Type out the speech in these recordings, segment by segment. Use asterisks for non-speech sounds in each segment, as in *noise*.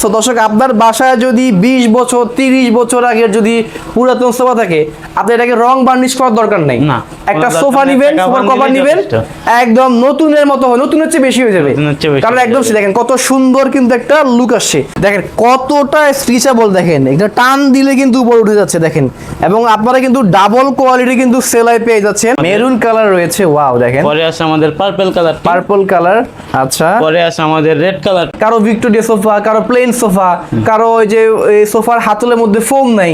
So দর্শক আপনার বাসায় যদি বিশ বছর তিরিশ বছর আগের যদি পুরাতন সোফা থাকে আপনি এটাকে রং বার্নিশ করার দরকার নেই। না। একটা সোফা নিবেন সোফার কভার নিবেন একদম নতুনের মতো হয় নতুনের চেয়ে বেশি হয়ে যাবে। কারণ একদম দেখেন কত সুন্দর কিন্তু একটা লুক আসছে। দেখেন কতটা স্ট্রিচেবল দেখেন এটা টান দিলে কিন্তু উপরে উঠে যাচ্ছে দেখেন। এবং আপনারা কিন্তু ডাবল কোয়ালিটি কিন্তু সেলাই পেয়ে যাচ্ছেন। মেরুন কালার রয়েছে ওয়াও দেখেন। পরে আছে আমাদের পার্পল কালার পার্পল কালার আচ্ছা। পরে আছে আমাদের রেড কালার কারও ভিক্টোরিয়া সোফা কারও প্লেন সোফা কারও ওই যে সোফার হাতলের মধ্যে ফোম নাই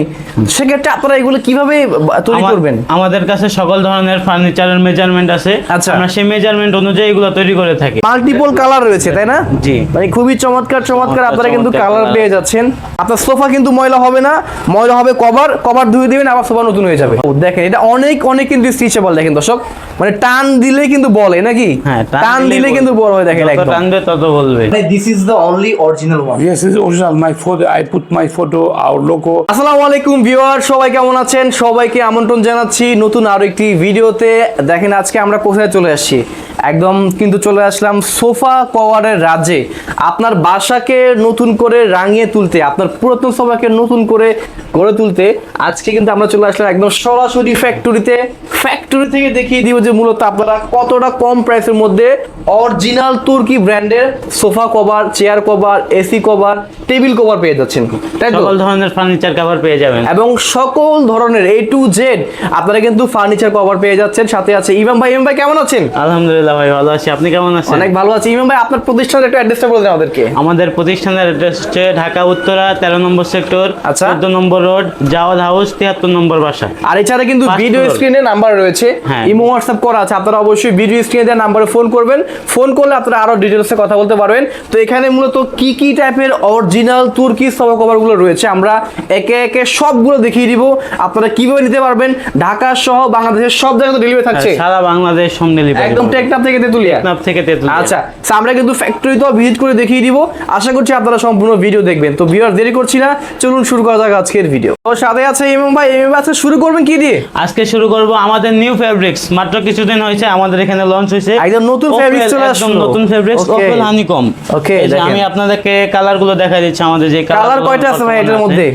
সেক্ষেত্রে আপনারা এগুলো কীভাবে তৈরি করবেন? আমাদের কাছে সকল ধরনের ফার্নিচারের মেজারমেন্ট আছে। আচ্ছা। আমরা সেই মেজারমেন্ট অনুযায়ী এগুলো তৈরি করে থাকি। মাল্টিপল কালার রয়েছে তাই না? জি। মানে খুবই চমৎকার চমৎকার আপনারা কিন্তু কালার পেয়ে যাচ্ছেন। আপনার সোফা কিন্তু ময়লা হবে না ময়লা হবে কভার কভার ধুয়ে দিবেন আবার সোফা নতুন হয়ে যাবে। ও, দেখেন এটা অনেক অনেক কিন্তু স্ট্রিচেবল দেখেন দর্শক। মানে টান দিলে কিন্তু বলে নাকি? হ্যাঁ টান দিলে কিন্তু বড় হয় দেখেন যত একদম। টানবে তত বলবে। This is the only original one Yes, it's original. My photo, I put my photo, our logo. আসসালামু আলাইকুম ভিউয়ার সবাই কেমন আছেন সবাইকে আমন্ত্রণ জানাচ্ছি নতুন আরও একটি ভিডিওতে দেখেন আজকে আমরা কোথায় চলে আসছি একদম কিন্তু চলে আসলাম সোফা কভারের রাজ্যে আপনার বাসাকে নতুন করে রাঙিয়ে তুলতে আপনার পুরাতন সোফাকে নতুন করে গড়ে তুলতে আজকে কিন্তু আমরা চলে আসলাম একদম সরাসরি ফ্যাক্টরিতে ফ্যাক্টরি থেকে দেখিয়ে দিব যে মূলত আপনারা কতটা কম প্রাইসের মধ্যে অরিজিনাল তুর্কি ব্র্যান্ডের sofa cover chair cover AC cover table cover পেয়ে যাচ্ছেন। তাই সকল ধরনের ফার্নিচার কভার পেয়ে যাবেন। এবং সকল ধরনের এ টু জেড আপনারা কিন্তু ফার্নিচার কভার পেয়ে যাচ্ছেন। সাথে আছে ইমাম ভাই। ইমাম ভাই কেমন আছেন? আলহামদুলিল্লাহ ভাই ভালো আছি। আপনি কেমন আছেন? অনেক ভালো আছি। ইমাম ভাই আপনার প্রতিষ্ঠানের একটা অ্যাড্রেসটা বলে দেন আমাদেরকে। আমাদের প্রতিষ্ঠানের অ্যাড্রেস হচ্ছে ঢাকা উত্তরা তেরো নম্বর সেক্টর আচ্ছা। চোদ্দ নম্বর রোড জাওয়াদ হাউস তিয়াত্তর নম্বর বাসা। আর এছাড়া কিন্তু ভিডিও স্ক্রিনে নাম্বার রয়েছে। হ্যাঁ। ইমো হোয়াটসঅ্যাপ করা আছে আপনারা অবশ্যই ভিডিও স্ক্রিনে দেওয়া নাম্বারে ফোন করবেন। ফোন করলে আপনারা আরও ডিটেলসে কথা বলতে পারবেন। তো এখানে মূলত কি কি টাইপের অরিজিনাল তুর্কি সোফা কভারগুলো রয়েছে আমরা একে একে সবগুলো দেখিয়ে দিব। আপনারা কীভাবে নিতে পারবেন? ঢাকা সহ বাংলাদেশের সব জায়গায় তো ডেলিভারি থাকছে। সারা বাংলাদেশ হোম ডেলিভারি একদম টেকনাফ থেকে তেতুলিয়া। টেকনাফ থেকে তেতুলিয়া। আচ্ছা আমরা কিন্তু ফ্যাক্টরিতেও ভিজিট করে দেখিয়ে দিব। আশা করছি আপনারা সম্পূর্ণ ভিডিও দেখবেন। তো ভিউয়ার দেরি করছি না। চলুন শুরু করা যাক আজকের ভিডিও তো সাথে আছে এমএম ভাই এমএম আজকে শুরু করবেন কি দিয়ে আজকে শুরু করব আমাদের নিউ ফেব্রিক্স মাত্র কিছুদিন হয়েছে আমাদের এখানে লঞ্চ হয়েছে একদম নতুন Opel, fabrics চলে একদম আসলো। নতুন fabrics Okay. Opel honeycomb Okay, এই যে দেখেন। আমি আপনাদেরকে কালার গুলো দেখাই দিচ্ছি আমাদের যে Colour colour গুলো কয়টা আছে ভাই বর্তমানে এটার আছে। মধ্যে?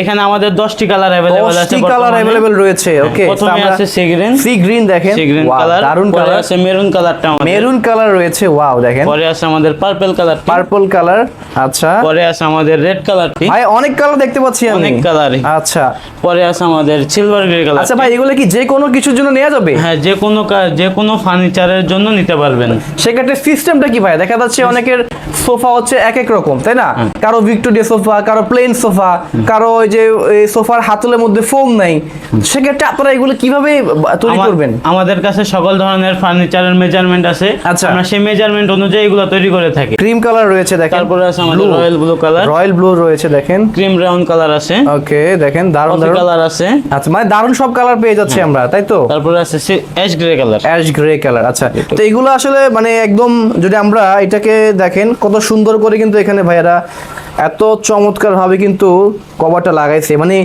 এখানে আমাদের 10টি কালার अवेलेबल আছে দশটি কালার বর্তমানে। অ্যাভেলেবেল রয়েছে ওকে প্রথমে আছে সি গ্রিন সি গ্রিন দেখেন সি গ্রিন Wow, কালার দারুন পরে কালার আছে মেরুন কালারটা আমাদের মেরুন কালার রয়েছে ওয়াও দেখেন পরে আছে আমাদের পার্পল কালার পার্পল কালার আচ্ছা পরে আছে আমাদের রেড কালারটি ভাই অনেক কালার দেখতে পাচ্ছি আমি অনেক কালারই। আচ্ছা। পরে আছে আমাদের সিলভার গ্রে কালার আচ্ছা ভাই এগুলো কি যে কোনো কিছুর জন্য নেওয়া যাবে? হ্যাঁ যে কোনো যে কোনো ফার্নিচারের জন্য নিতে পারবেন। সেক্ষেত্রে সিস্টেমটা কি ভাই? দেখা যাচ্ছে অনেকের সোফা হচ্ছে এক এক রকম তাই না? হ্যাঁ। কারও ভিক্টোরিয়া সোফা কারও প্লেন সোফা কারও ওই যে সোফার হাতলের মধ্যে ফোম নাই। সেক্ষেত্রে আপনারা এগুলো কীভাবে তৈরি করবেন? আমাদের কাছে সকল ধরনের ফার্নিচারের মেজারমেন্ট আছে। আচ্ছা। আমরা সেই মেজারমেন্ট অনুযায়ী এগুলো তৈরি করে থাকি। ক্রিম কালার রয়েছে দেখেন। তারপরে আছে আমাদের royal blue colour royal blue রয়েছে দেখেন। ক্রিম ব্রাউন কালার আছে। ওকে দেখেন দারুণ কফি দারুণ। কালার আছে। আচ্ছা মানে দারুণ সব কালার পেয়ে যাচ্ছি আমরা তাই তো? তারপরে আছে ash grey colour ash grey colour আচ্ছা। তো। এগুলো আসলে মানে একদম যদি আমরা এটাকে দেখেন কত সুন্দর করে কিন্তু এখানে ভাইয়ারা এত চমৎকার ভাবে কিন্তু কভারটা লাগাইছে। মানে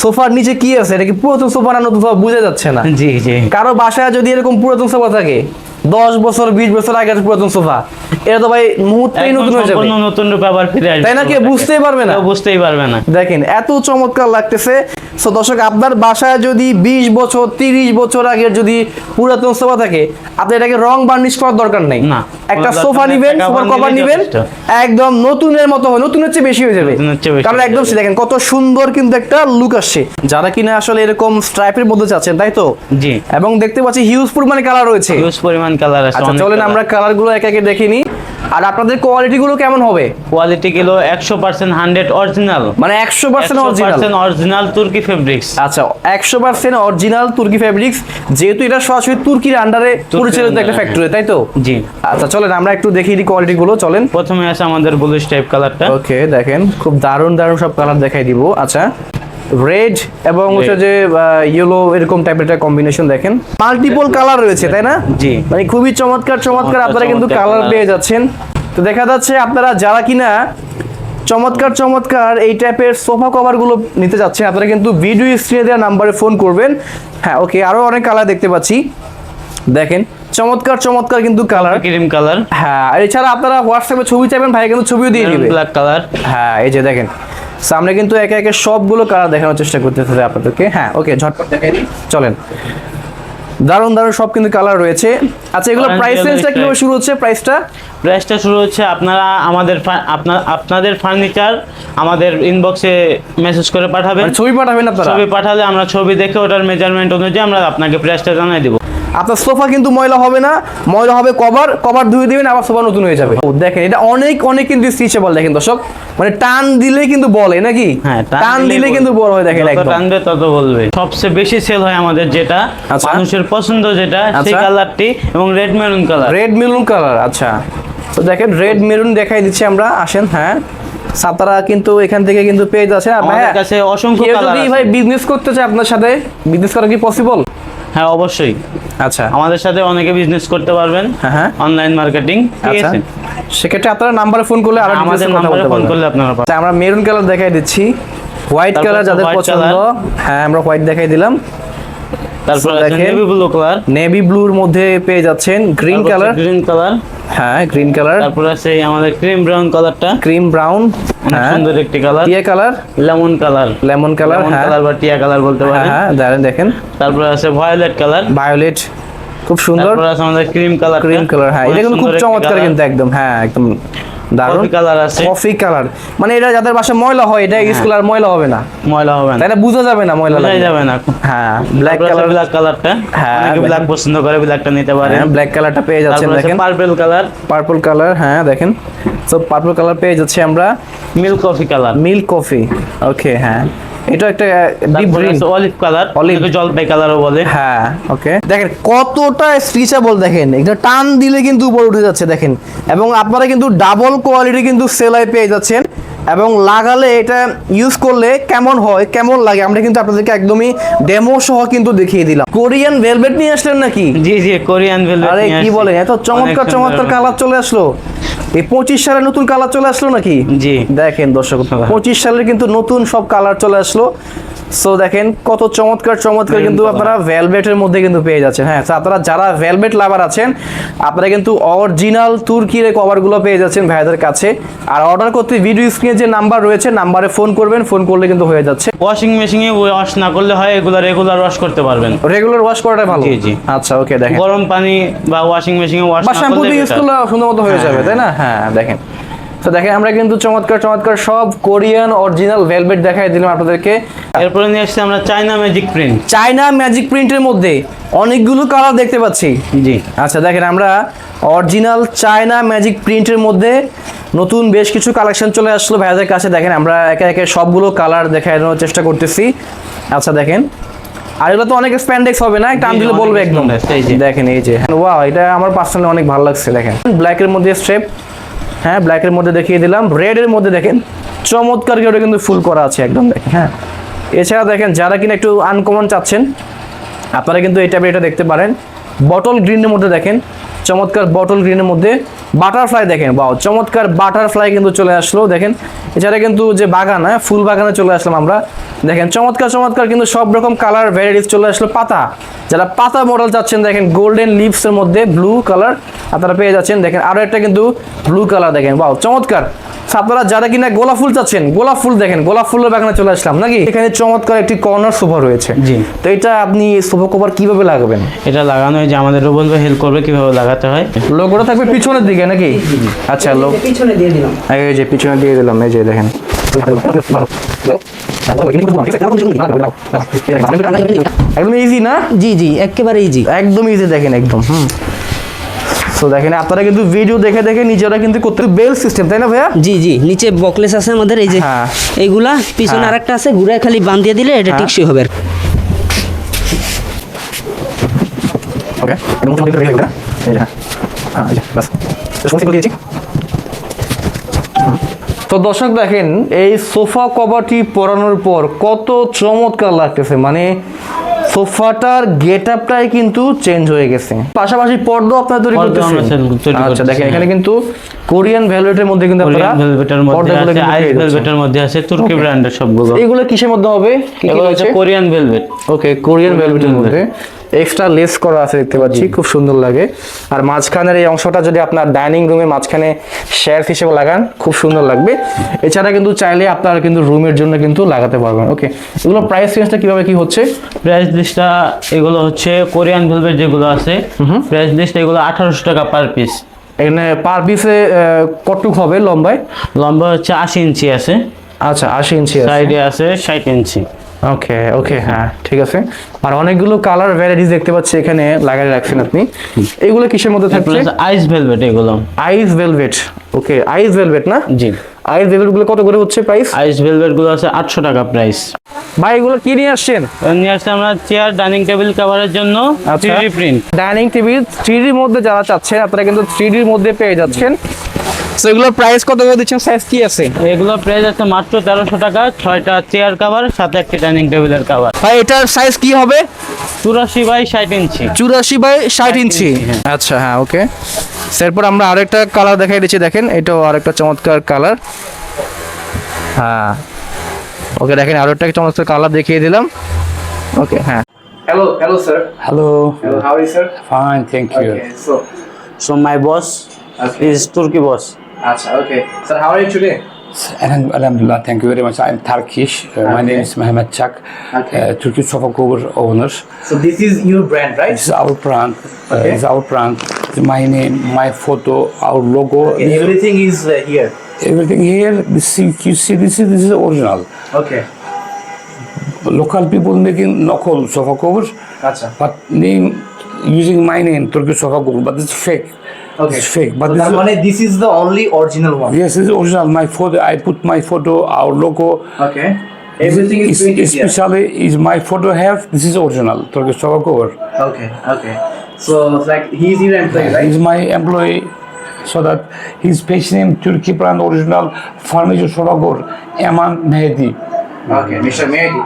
সোফার নিচে কি আছে? এটা কি পুরাতন সোফা না নতুন সোফা? বোঝা যাচ্ছে না। জি জি। কারও বাসায় যদি এরকম পুরাতন সোফা থাকে দশ বছর বিশ বছর আগের পুরাতন সোফা। এটা তো ভাই মুহূর্তেই নতুন হয়ে যাবে। নতুন রূপে আবার ফিরে আসবে। তাই না কেউ বুঝতেই পারবে না। বুঝতেই পারবে না। দেখেন এত চমৎকার লাগতেছে। সো দর্শক আপনার বাসায় যদি বিশ বছর তিরিশ বছর আগের যদি পুরাতন সোফা থাকে আপনি এটাকে রং বার্নিশ করার দরকার নেই। না। একটা সোফা নিবেন সোফার কভার নিবেন একদম নতুনের মতো হয় নতুনের চেয়ে বেশি হয়ে যাবে। কারণ একদম। দেখেন কত সুন্দর কিন্তু একটা লুক আসছে। যারা কিনা আসলে এরকম স্ট্রাইপের মধ্যে চাচ্ছেন তাই তো? জি। এবং দেখতে পাচ্ছি হিউজ পরিমাণে কালার রয়েছে। হিউজ পরিমাণ কালার আছে আচ্ছা চলেন আমরা কালারগুলো এক একে দেখে নিই। আর আপনাদের কোয়ালিটি গুলো কেমন হবে? কোয়ালিটি একশো পার্সেন্ট হান্ড্রেড অরিজিনাল মানে একশো পার্সেন্ট অরিজিনাল অরিজিনাল তুর্কি ফেব্রিক্স আচ্ছা একশো পার্সেন্ট অরিজিনাল তুর্কি ফ্যাব্রিক্স যেহেতু এটা সরাসরি তুর্কির আন্ডারে পরিচালিত একটা ফ্যাক্টরি তাই তো? জি। আচ্ছা চলেন আমরা একটু দেখিয়ে দিই কোয়ালিটি গুলো চলেন। প্রথমে আছে আমাদের ব্লুশ টাইপ কালারটা ওকে দেখেন খুব দারুণ দারুণ সব কালার দেখাই দিব। আচ্ছা। রেড এবং হচ্ছে যে ইয়েলো এরকম টাইপের একটা কম্বিনেশন দেখেন। মাল্টিপল কালার রয়েছে তাই না? জি। মানে খুবই চমৎকার চমৎকার আপনারা কিন্তু কালার পেয়ে যাচ্ছেন। তো দেখা যাচ্ছে আপনারা যারা কিনা চমৎকার চমৎকার এই টাইপের সোফা কভারগুলো নিতে যাচ্ছেন আপনারা কিন্তু ভিডিও স্ক্রিনে দেওয়া নাম্বারে ফোন করবেন। হ্যাঁ ওকে আরও অনেক কালার দেখতে পাচ্ছি। দেখেন চমৎকার চমৎকার কিন্তু কালার ক্রিম কালার হ্যাঁ আর এছাড়া আপনারা হোয়াটসঅ্যাপে ছবি চাইবেন ভাই কিন্তু ছবিও দিয়ে দিবে। ব্ল্যাক কালার হ্যাঁ এই যে দেখেন। সামনে কিন্তু একে একে সবগুলো কালার দেখানোর চেষ্টা করতেছে আপনাদেরকে। হ্যাঁ ওকে ঝটপট দেখাই। চলেন। দারুণ দারুণ সব কিন্তু কালার রয়েছে। আচ্ছা এগুলো প্রাইস রেঞ্জটা কীভাবে শুরু হচ্ছে প্রাইসটা প্রাইসটা শুরু হচ্ছে আপনারা আমাদের আপনার আপনাদের ফার্নিচার আমাদের ইনবক্সে মেসেজ করে পাঠাবেন। মানে ছবি পাঠাবেন আপনারা? ছবি পাঠালে আমরা ছবি দেখে ওটার মেজারমেন্ট অনুযায়ী আমরা আপনাকে প্রাইসটা জানাই দেবো। আপনার সোফা কিন্তু ময়লা হবে না ময়লা হবে কভার কভার ধুয়ে দিবেন আবার সোফা নতুন হয়ে যাবে। দেখেন এটা অনেক অনেক কিন্তু স্ট্রেচেবল দেখেন দর্শক। মানে টান দিলে কিন্তু বলে নাকি? হ্যাঁ টান দিলে কিন্তু বড় হয় দেখেন একদম। টানবে তত বলবে। সবচেয়ে বেশি সেল হয় আমাদের যেটা আচ্ছা। মানুষের পছন্দ যেটা সেই আচ্ছা। কালারটি এবং red maroon colour red maroon colour আচ্ছা। তো দেখেন রেড মেরুন দেখাই দিচ্ছি আমরা আসেন হ্যাঁ। সাতারা কিন্তু এখান থেকে কিন্তু পেয়ে যাচ্ছে। আমাদের কাছে অসংখ্য কালার যদি ভাই বিজনেস করতে চায় আপনার সাথে বিজনেস করা কি পসিবল হ্যাঁ অবশ্যই। আচ্ছা। আমাদের সাথে অনেকে বিজনেস করতে পারবেন। হ্যাঁ, হ্যাঁ। অনলাইন মার্কেটিং ঠিক আচ্ছা। আছে? সেক্ষেত্রে আপনারা নাম্বারে ফোন করলে আর আমাদের নাম্বারে ফোন করলে আপনারা। আচ্ছা, আমরা মেরুন কালার দেখাই দিচ্ছি। হোয়াইট কালার যাদের পছন্দ হ্যাঁ আমরা হোয়াইট দেখাই দিলাম। তারপর। নেভি ব্লু কালার নেভি ব্লুর মধ্যে পেয়ে যাচ্ছেন গ্রিন কালার গ্রিন কালার হ্যাঁ গ্রিন কালার তারপর আছে আমাদের ক্রিম ব্রাউন কালারটা ক্রিম ব্রাউন সুন্দর একটি কালার টিয়া colour lemon colour lemon colour হ্যাঁ। কালার বা টিয়া কালার বলতে হ্যাঁ পারেন। হ্যাঁ দাঁড়ান দেখেন। তারপর আছে ভায়োলেট কালার ভায়োলেট খুব সুন্দর। তারপর আছে আমাদের ক্রিম কালার ক্রিম কালার হ্যাঁ। এটা কিন্তু খুব চমৎকার কিন্তু একদম হ্যাঁ একদম। দারুণ। কালার আছে। কফি কালার মানে এটা যাদের বাসায় ময়লা হয় এটা ইউজ করলে আর ময়লা হবে না। ময়লা হবে না। তাই বোঝা যাবে না ময়লা বোঝাই যাবে না। হ্যাঁ ব্ল্যাক কালার ব্ল্যাক কালারটা হ্যাঁ, ব্ল্যাক পছন্দ করে ব্ল্যাকটা নিতে পারেন। হ্যাঁ ব্ল্যাক কালারটা পেয়ে যাচ্ছেন দেখেন। পার্পল কালার পার্পল কালার হ্যাঁ দেখেন। তো পার্পল কালার পেয়ে যাচ্ছি আমরা। Milk coffee colour milk coffee okay হ্যাঁ। এটা একটা deep green olive colour olive জলপাই কালারও বলে। হ্যাঁ ওকে দেখেন কতটা স্ট্রিচেবল দেখেন। এটা টান দিলে কিন্তু উপরে উঠে যাচ্ছে দেখেন। এবং আপনারা কিন্তু ডাবল কোয়ালিটি কিন্তু সেলাই পেয়ে যাচ্ছেন। এবং লাগালে এটা ইউজ করলে কেমন হয় কেমন লাগে আমরা কিন্তু আপনাদেরকে একদমই ডেমো সহ কিন্তু দেখিয়ে দিলাম। কোরিয়ান ভেলভেট নিয়ে আসলেন নাকি? জি জি কোরিয়ান ভেলভেট আরে কি বলেন এত চমৎকার চমৎকার কালার চলে আসলো। এই পঁচিশ সালের নতুন কালার চলে আসলো নাকি? জি। দেখেন দর্শক *laughs* পঁচিশ সালের কিন্তু নতুন সব কালার চলে আসলো। সো দেখেন কত চমৎকার চমৎকার কিন্তু। আপনারা ভেলভেটের মধ্যে কিন্তু পেয়ে যাচ্ছেন। হ্যাঁ আপনারা যারা ভেলভেট লাভার আছেন আপনারা কিন্তু অরিজিনাল তুর্কির এই কভারগুলো পেয়ে যাচ্ছেন ভাইদের কাছে। আর অর্ডার করতে ভিডিও স্ক্রিনে যে নাম্বার রয়েছে নাম্বারে ফোন করবেন ফোন করলে কিন্তু হয়ে যাচ্ছে। ওয়াশিং মেশিনে ওয়াশ না করলে হয় এগুলো রেগুলার ওয়াশ করতে পারবেন। রেগুলার ওয়াশ করাটাই ভালো। জি, জি। আচ্ছা ওকে দেখেন। গরম পানি বা ওয়াশিং মেশিনে ওয়াশ বা শ্যাম্পু দিয়ে ইউজ করলে সুন্দর মতো হয়ে যাবে তাই না? হ্যাঁ দেখেন। তো দেখেন আমরা কিন্তু চমৎকার চমৎকার সব কোরিয়ান অরিজিনাল ভেলভেট দেখাই দিলাম আপনাদেরকে। এরপরে নিয়ে আসছি আমরা China magic print China magic প্রিন্টের মধ্যে অনেকগুলো কালার দেখতে পাচ্ছি। জি। আচ্ছা দেখেন আমরা অরিজিনাল চায়না ম্যাজিক প্রিন্টের মধ্যে নতুন বেশ কিছু কালেকশন চলে আসলো ভাইয়াদের কাছে। দেখেন আমরা একে একে সবগুলো কালার দেখানোর চেষ্টা করতেছি। আচ্ছা দেখেন আর এগুলো তো অনেক স্প্যান্ডেক্স হবে না? জি, দিলে বলবে একদম। দেখেন এই যে ওয়াও এটা আমার পার্সোনালি অনেক ভালো লাগছে দেখেন। ব্ল্যাকের মধ্যে স্ট্রেপ হ্যাঁ ব্ল্যাকের মধ্যে দেখিয়ে দিলাম। রেডের মধ্যে দেখেন, চমৎকার করে কিন্তু ফুল করা আছে একদম দেখেন হ্যাঁ। এছাড়া দেখেন, যারা কিনা একটু আনকমন চাচ্ছেন, আপনারা কিন্তু টাইপের এটা দেখতে পারেন। বটল গ্রিনের মধ্যে দেখেন, চমৎকার বটল গ্রিনের মধ্যে। বাটারফ্লাই দেখেন বাও চমৎকার বাটারফ্লাই কিন্তু চলে আসলো, দেখেন। এছাড়া কিন্তু যে বাগান হ্যাঁ ফুল বাগানে চলে আসলাম আমরা। দেখেন চমৎকার চমৎকার কিন্তু সব রকম কালার ভ্যারাইটিস চলে আসলো পাতা। যারা পাতা মডেল চাচ্ছেন দেখেন গোল্ডেন লিভসের মধ্যে ব্লু কালার আপনারা পেয়ে যাচ্ছেন। দেখেন আরও একটা কিন্তু ব্লু কালার দেখেন বাও চমৎকার। আপনারা যারা কিনা গোলাপ ফুল চাচ্ছেন গোলাপ ফুল দেখেন গোলাপ ফুলের বাগানে চলে আসলাম নাকি? এখানে চমৎকার একটি কর্নার সোফা রয়েছে। জি। তো এটা আপনি সোফা কভার কীভাবে লাগাবেন? এটা লাগানো হয় যে আমাদের রুবল ভাই হেল্প করবে কীভাবে লাগাতে হয়। লোগোটা থাকবে পিছনের দিকে নাকি? আচ্ছা লোক পিছনে দিয়ে দিলাম। এই যে পিছনে দিয়ে দিলাম এই যে দেখেন। একদম ইজি না? জি জি একেবারে ইজি একদম ইজি দেখেন একদম। হুম। তো দেখেন আপনারা কিন্তু ভিডিও দেখে দেখে নিজেরা কিন্তু করতে বেল সিস্টেম তাই না ভাইয়া? জি জি নিচে বকলেস আছে আমাদের এই যে হ্যাঁ। এইগুলা পিছনে হ্যাঁ। আরেকটা আছে ঘুরে খালি বান দিয়ে দিলে এটা হ্যাঁ। টিকসই হবে ওকে হ্যাঁ, বাস। সমস্ত দিয়েছি তো দর্শক দেখেন এই সোফা কভারটি পরানোর পর কত চমৎকার লাগতেছে। মানে সোফাটার গেট আপটাই কিন্তু চেঞ্জ হয়ে গেছে। পাশাপাশি পর্দা আপনারা তৈরি করতেছেন। আচ্ছা দেখেন এখানে হ্যাঁ। কিন্তু কোরিয়ান ভেলভেটের মধ্যে কিন্তু আপনারা ভেলভেটের মধ্যে আছে আইস ভেলভেটের মধ্যে আছে তুর্কি ব্র্যান্ডের সবগুলো। এগুলো কিসের মধ্যে হবে? এগুলো হচ্ছে কোরিয়ান ভেলভেট। ওকে কোরিয়ান ভেলভেটের মধ্যে। এক্সট্রা লেস করা আছে দেখতে পাচ্ছি খুব সুন্দর লাগে। আর মাঝখানের এই অংশটা যদি আপনার ডাইনিং রুমে মাঝখানে শেয়ার হিসেবে লাগান খুব সুন্দর লাগবে। এছাড়া কিন্তু চাইলে আপনারা কিন্তু রুমের জন্য কিন্তু লাগাতে পারবেন। ওকে এগুলো প্রাইস রেঞ্জটা কীভাবে কি হচ্ছে? প্রাইস লিস্টটা এগুলো হচ্ছে কোরিয়ান ভেলভেট যেগুলো আছে প্রাইস লিস্ট এগুলো আঠারোশো টাকা পার পিস এখানে পার পিসে কটুক হবে লম্বায়? লম্বা হচ্ছে আশি ইঞ্চি আছে। আচ্ছা আশি ইঞ্চি সাইডে আছে ষাট ইঞ্চি। ওকে ওকে হ্যাঁ ঠিক আছে। আর অনেকগুলো কালার ভ্যারাইটিস দেখতে পাচ্ছি এখানে লাগাই রাখছেন আপনি। এগুলো কিসের মধ্যে থাকছে? আইস ভেলভেট এগুলো। আইস ভেলভেট ওকে আইস ভেলভেট না? জি। আইস ভেলভেটগুলো কত করে হচ্ছে প্রাইস আইস ভেলভেটগুলো আছে আটশো টাকা প্রাইস ভাই এগুলো কি নিয়ে আসছেন? নিয়ে আসছে আমরা চেয়ার ডাইনিং টেবিল কভারের জন্য আচ্ছা। থ্রি প্রিন্ট ডাইনিং টেবিল থ্রিডির মধ্যে যারা চাচ্ছেন আপনারা কিন্তু থ্রিডির মধ্যে পেয়ে যাচ্ছেন। তো এগুলোর প্রাইস কত করে দিচ্ছেন? সাইজ কি আছে? এগুলো প্রাইস আছে মাত্র তেরোশো টাকা ছয়টা চেয়ার কভার সাথে একটি ডাইনিং টেবিলের কভার ভাই এটার সাইজ কি হবে? চুরাশি বাই ষাট ইঞ্চি। চুরাশি বাই ষাট ইঞ্চি। হ্যাঁ। আচ্ছা হ্যাঁ ওকে এরপর আমরা আরেকটা কালার দেখাই দিচ্ছি দেখেন। এটাও আরেকটা চমৎকার কালার হ্যাঁ। ওকে দেখেন আরও একটা চমৎকার কালার দেখিয়ে দিলাম। ওকে হ্যাঁ। Hello hello sir Hello. Hello how are you sir Fine, thank you. So So my boss is Turkey boss. আচ্ছা okay sir how are you today Alhamdulillah, thank you very much. I'm Turkish. Uh, My name is Mehmet Chak, Okay. uh, Turkish sofa cover owner. So this is your brand right This is our brand. Uh, Okay. This is our brand. My name, my photo, our logo. This- everything is here everything here. This you see, this is this is original. Okay Local people making local sofa covers, আচ্ছা but name using my name, Turkish sofa cover, but it's fake. Okay It's fake. But But this তার is, মানে this is the only original one yes, this is original. My photo. I put my photo, our logo. Everything is Is- here especially is my photo have this is original Turkish cover. Okay, okay. So it's like he's your employee, right? He's my employee so that his page name Turkey brand original furniture cover Eman Mehdi. Okay, Mr. Mehdi.